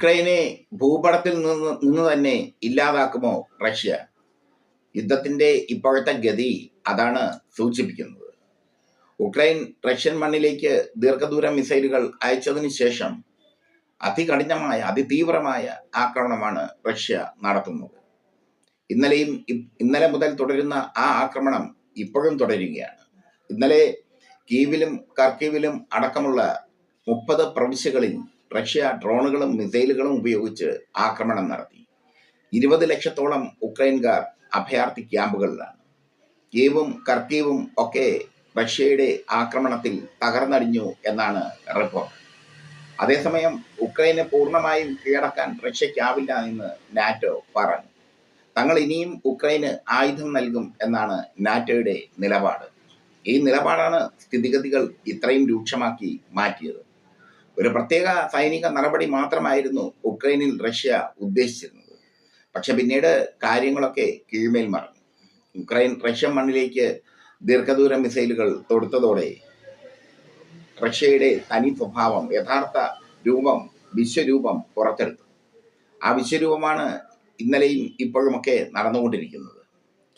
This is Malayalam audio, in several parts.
ഉക്രൈനെ ഭൂപടത്തിൽ നിന്ന് നിന്ന് തന്നെ ഇല്ലാതാക്കുമോ റഷ്യ? യുദ്ധത്തിന്റെ ഇപ്പോഴത്തെ ഗതി അതാണ് സൂചിപ്പിക്കുന്നത്. ഉക്രൈൻ റഷ്യൻ മണ്ണിലേക്ക് ദീർഘദൂര മിസൈലുകൾ അയച്ചതിന് ശേഷം അതികഠിനമായ അതിതീവ്രമായ ആക്രമണമാണ് റഷ്യ നടത്തുന്നത്. ഇന്നലെയും ഇന്നലെ മുതൽ തുടരുന്ന ആ ആക്രമണം ഇപ്പോഴും തുടരുകയാണ്. ഇന്നലെ കീവിലും കർക്കീവിലും അടക്കമുള്ള മുപ്പത് പ്രവിശ്യകളിൽ റഷ്യ ഡ്രോണുകളും മിസൈലുകളും ഉപയോഗിച്ച് ആക്രമണം നടത്തി. ഇരുപത് ലക്ഷത്തോളം ഉക്രൈൻകാർ അഭയാർത്ഥി ക്യാമ്പുകളിലാണ്. കീവും കർക്കീവും ഒക്കെ റഷ്യയുടെ ആക്രമണത്തിൽ തകർന്നടിഞ്ഞു എന്നാണ് റിപ്പോർട്ട്. അതേസമയം ഉക്രൈനെ പൂർണമായും കീഴടക്കാൻ റഷ്യക്കാവില്ല എന്ന് നാറ്റോ പറഞ്ഞു. തങ്ങൾ ഇനിയും ഉക്രൈന് ആയുധം നൽകും എന്നാണ് നാറ്റോയുടെ നിലപാട്. ഈ നിലപാടാണ് സ്ഥിതിഗതികൾ ഇത്രയും രൂക്ഷമാക്കി മാറ്റിയത്. ഒരു പ്രത്യേക സൈനിക നടപടി മാത്രമായിരുന്നു ഉക്രൈനിൽ റഷ്യ ഉദ്ദേശിച്ചിരുന്നത്. പക്ഷെ പിന്നീട് കാര്യങ്ങളൊക്കെ കീഴ്മേൽ മറഞ്ഞു. ഉക്രൈൻ റഷ്യൻ മണ്ണിലേക്ക് ദീർഘദൂര മിസൈലുകൾ തൊടുത്തതോടെ റഷ്യയുടെ തനി സ്വഭാവം യഥാർത്ഥ രൂപം വിശ്വരൂപം പുറത്തെടുത്തു. ആ വിശ്വരൂപമാണ് ഇന്നലെയും ഇപ്പോഴുമൊക്കെ നടന്നുകൊണ്ടിരിക്കുന്നത്.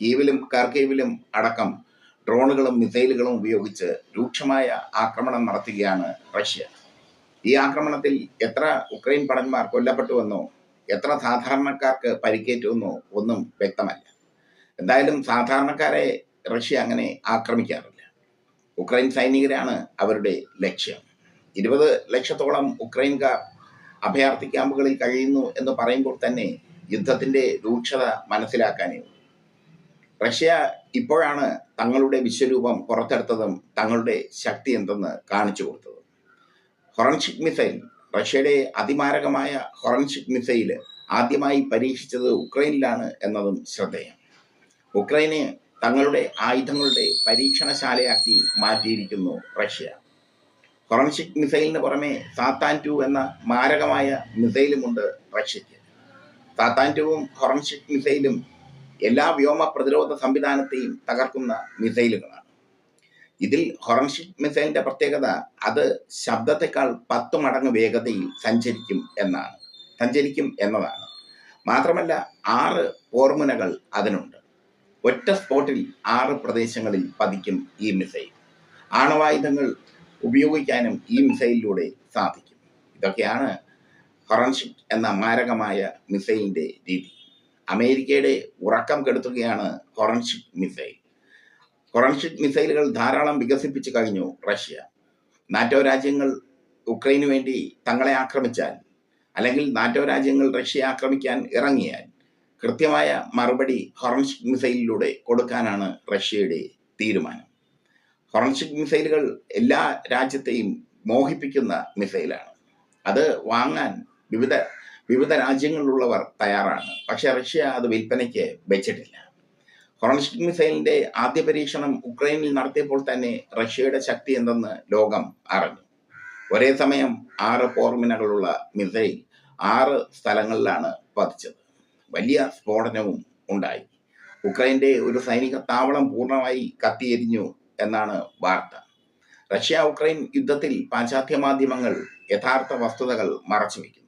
കീവിലും കാർക്കീവിലും അടക്കം ഡ്രോണുകളും മിസൈലുകളും ഉപയോഗിച്ച് രൂക്ഷമായ ആക്രമണം നടത്തുകയാണ് റഷ്യ. ഈ ആക്രമണത്തിൽ എത്ര ഉക്രൈൻ ഭടന്മാർ കൊല്ലപ്പെട്ടുവെന്നോ എത്ര സാധാരണക്കാർക്ക് പരിക്കേറ്റുവെന്നോ ഒന്നും വ്യക്തമല്ല. എന്തായാലും സാധാരണക്കാരെ റഷ്യ അങ്ങനെ ആക്രമിക്കാറില്ല. ഉക്രൈൻ സൈനികരാണ് അവരുടെ ലക്ഷ്യം. ഇരുപത് ലക്ഷത്തോളം ഉക്രൈൻകാർ അഭയാർത്ഥി ക്യാമ്പുകളിൽ കഴിയുന്നു എന്ന് പറയുമ്പോൾ തന്നെ യുദ്ധത്തിന്റെ രൂക്ഷത മനസ്സിലാക്കാനേ. റഷ്യ ഇപ്പോഴാണ് തങ്ങളുടെ വിശ്വരൂപം പുറത്തെടുത്തതും തങ്ങളുടെ ശക്തി എന്തെന്ന് കാണിച്ചു കൊടുത്തത്. ഹൊറൻഷിക് മിസൈൽ റഷ്യയുടെ അതിമാരകമായ ഹൊറൻഷിക് മിസൈൽ ആദ്യമായി പരീക്ഷിച്ചത് ഉക്രൈനിലാണ് എന്നതും ശ്രദ്ധേയം. ഉക്രൈനെ തങ്ങളുടെ ആയുധങ്ങളുടെ പരീക്ഷണശാലയാക്കി മാറ്റിയിരിക്കുന്നു റഷ്യ. ഹൊറൻഷിക് മിസൈലിന് പുറമെ സാത്താൻ ടു എന്ന മാരകമായ മിസൈലുമുണ്ട് റഷ്യയ്ക്ക്. സാത്താൻ ടുവും ഹൊറൻഷിക് മിസൈലും എല്ലാ വ്യോമ പ്രതിരോധ സംവിധാനത്തെയും തകർക്കുന്ന മിസൈലുകളാണ് ഇതിൽ ഹൊറൻഷിക് മിസൈലിന്റെ പ്രത്യേകത അത് ശബ്ദത്തെക്കാൾ പത്ത് മടങ്ങ് വേഗതയിൽ സഞ്ചരിക്കും എന്നാണ്. സഞ്ചരിക്കും എന്നതാണ്. മാത്രമല്ല ആറ് പോർമുനകൾ അതിനുണ്ട്. ഒറ്റ സ്പോട്ടിൽ ആറ് പ്രദേശങ്ങളിൽ പതിക്കും ഈ മിസൈൽ. ആണവായുധങ്ങൾ ഉപയോഗിക്കാനും ഈ മിസൈലിലൂടെ സാധിക്കും. ഇതൊക്കെയാണ് ഹൊറൻഷിക് എന്ന മാരകമായ മിസൈലിന്റെ രീതി. അമേരിക്കയുടെ ഉറക്കം കെടുത്തുകയാണ് ഹൊറൻഷിക് മിസൈൽ. ഹൊറൻഷിക് മിസൈലുകൾ ധാരാളം വികസിപ്പിച്ചു കഴിഞ്ഞു റഷ്യ. നാറ്റോ രാജ്യങ്ങൾ ഉക്രൈനു വേണ്ടി തങ്ങളെ ആക്രമിച്ചാൽ അല്ലെങ്കിൽ നാറ്റോ രാജ്യങ്ങൾ റഷ്യയെ ആക്രമിക്കാൻ ഇറങ്ങിയാൽ കൃത്യമായ മറുപടി ഹൊറൻഷിക് മിസൈലിലൂടെ കൊടുക്കാനാണ് റഷ്യയുടെ തീരുമാനം. ഹൊറൻഷിക് മിസൈലുകൾ എല്ലാ രാജ്യത്തെയും മോഹിപ്പിക്കുന്ന മിസൈലാണ് അത് വാങ്ങാൻ വിവിധ വിവിധ രാജ്യങ്ങളിലുള്ളവർ തയ്യാറാണ്. പക്ഷെ റഷ്യ അത് വിൽപ്പനയ്ക്ക് വെച്ചിട്ടില്ല. ഹൊറൻഷിക് മിസൈലിന്റെ ആദ്യ പരീക്ഷണം ഉക്രൈനിൽ നടത്തിയപ്പോൾ തന്നെ റഷ്യയുടെ ശക്തി എന്തെന്ന് ലോകം അറിഞ്ഞു. ഒരേ സമയം ആറ് പോർമിനകളുള്ള മിസൈൽ ആറ് സ്ഥലങ്ങളിലാണ് പതിച്ചത്. വലിയ സ്ഫോടനവും ഉണ്ടായി. ഉക്രൈന്റെ ഒരു സൈനിക താവളം പൂർണമായി കത്തിയെരിഞ്ഞു എന്നാണ് വാർത്ത. റഷ്യ ഉക്രൈൻ യുദ്ധത്തിൽ പാശ്ചാത്യ മാധ്യമങ്ങൾ യഥാർത്ഥ വസ്തുതകൾ മറച്ചുവെക്കുന്നു.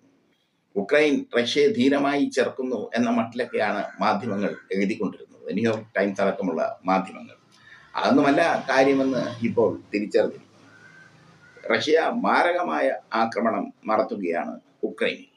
ഉക്രൈൻ റഷ്യയെ ധീരമായി ചേർക്കുന്നു എന്ന മട്ടിലൊക്കെയാണ് മാധ്യമങ്ങൾ എഴുതിക്കൊണ്ടിരുന്നത്. ന്യൂയോർക്ക് ടൈംസ് അടക്കമുള്ള മാധ്യമങ്ങൾ. അതൊന്നുമല്ല കാര്യമെന്ന് ഇപ്പോൾ തിരിച്ചറിഞ്ഞിരിക്കുന്നു. റഷ്യ മാരകമായ ആക്രമണം നടത്തുകയാണ് ഉക്രൈനിൽ